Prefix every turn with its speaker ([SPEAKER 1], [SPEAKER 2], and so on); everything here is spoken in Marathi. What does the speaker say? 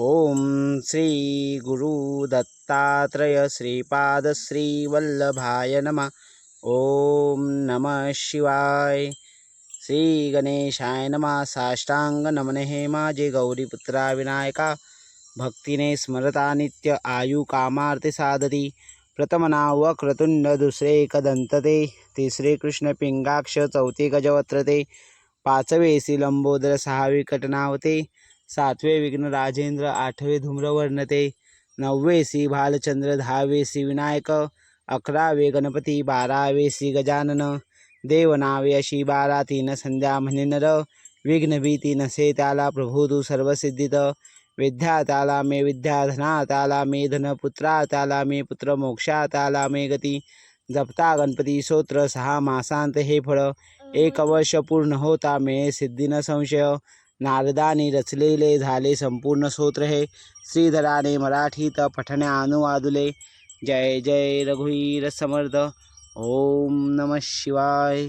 [SPEAKER 1] ओम श्री गुरु दत्तात्रय श्रीपाद श्री वल्लभाय नमः। ओम नमः शिवाय। श्री गणेशाय नमः। साष्टांग नमने हे माझे गौरीपुत्रा विनायका। भक्तीने स्मरता नित्य आयु कामार्थ साधती। प्रथम नाव वक्रतुंड दुसरे एकदंतते तिसरे कृष्ण पिंगाक्ष चौथे गजवत्रते पाचवे सिलंबोदर सहावी कटनावते। सातवे विघ्न राजेंद्र आठवे धूम्रवर्णते नववे श्री भालचंद्र दहावे श्री विनायक अकरावे गणपती बारावे श्री गजानन देवनावे अशी बारा तीन संध्या म्हणे नर विघ्न भीती नसे त्याला प्रभू तू सर्वसिद्धित विद्या त्याला मे विद्या धना त्याला मे धन पुत्रा त्याला मे पुत्र मोक्षा त्याला मे गती जपता गणपती सोत्र सहा मासांत हे फळ एक वर्ष पूर्ण होता मे सिद्धी न संशय नारदाने रचलेले झाले संपूर्ण स्तोत्र हे. श्रीधराने मराठीत पठणे अनुवादुले जय जय रघुवीर समर्थ. ओम नम शिवाय.